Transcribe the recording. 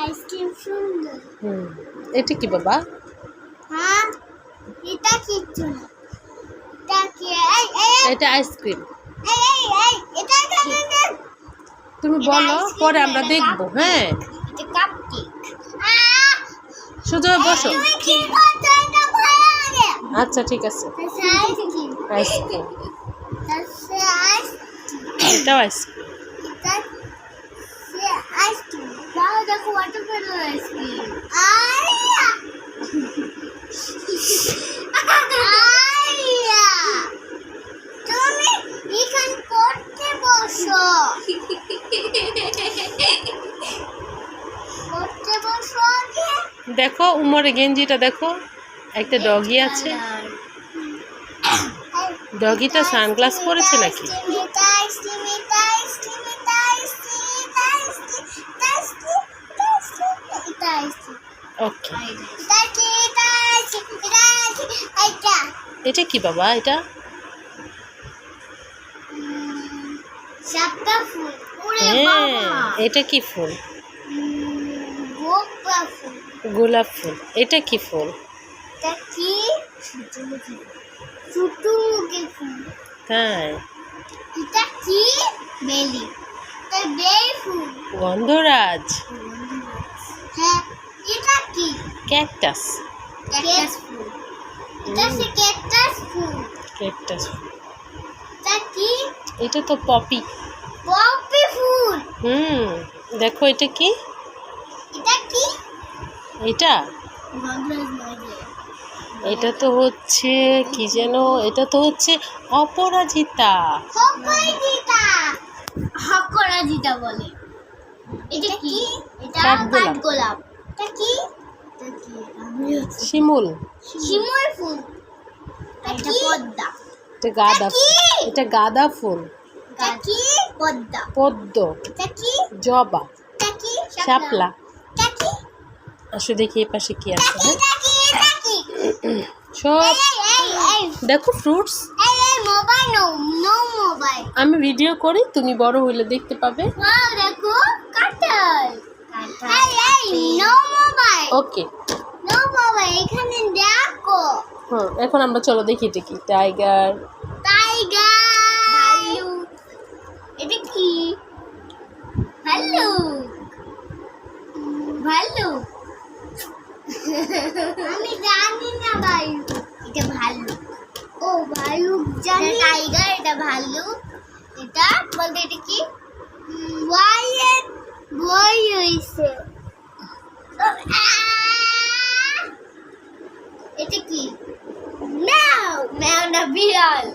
Ice cream সুন্দর। হুম এটা কি বাবা? হ্যাঁ এটা কিচ্ছু না। এটা কি? এটা আইসক্রিম। তুমি বলো পরে আমরা দেখব হ্যাঁ। এটা কাপকেক সোজা বসো। আচ্ছা ঠিক আছে। আইসক্রিম। আইসক্রিম। এটাও আইসক্রিম এটা সে আইসক্রিম দাও দেখো ওয়াটারমেলন আইসক্রিম আইয়া আইয়া তুমি এখানে পড়তে বসো পড়তে বসো আগে দেখো উমরে গেঞ্জিটা দেখো একটা ডগি আছে। ডগিটা সানগ্লাস পরেছে নাকি? ওকে এটা কি বাবা এটা? ফুল। হ্যাঁ এটা কি ফুল? গোলাপ ফুল। এটা কি ফুল? কি? এটা বেলি। গন্ধরাজ। হ্যাঁ এটা কি? ক্যাকটাস ক্যাকটাস ফুল এটা সে ক্যাকটাস ফুল ক্যাকটাস ফুল এটা কি? এটা তো পপি পপি ফুল হুম দেখো এটা কি? এটা কি? এটা? এটা তো হচ্ছে কি যেন? এটা তো হচ্ছে অপরাজিতা। হকরাজিতা হকরাজিতা বলে। এটা কি? এটা কাঠগোলাপ। এটা কি? শিমুল। শিমুল ফুল। এটা পদ্মা। এটা গাঁদা ফুল। এটা গাঁদা ফুল। এটা কি? পদ্মা। পদ্ম। এটা কি? জবা। এটা কি? শাপলা। এটা কি? আসো দেখি এ পাশে কি আছে হ্যাঁ এটা কি? এটা কি? সব এই এই এই। দেখো ফ্রুটস। এই এই মোবাইল নো নো মোবাইল। আমি ভিডিও করি তুমি বড় হইলে দেখতে পাবে। ওয়াও দেখো। কাঁঠাল। এই এই no mobile okay no mobile এখানে দেখো। হুম এখন আমরা চলো দেখি এটা কি। টাইগার টাইগার এটা কি? ভাল্লুক ভাল্লুক আমি জানি না ভাই এটা ভাল্লুক ও ভাল্লুক জানি। টাইগার এটা ভাল্লুক এটা বলতে এটা কি? বই হয়েছে এটা কি? ম্যাও ম্যাও না বিড়াল।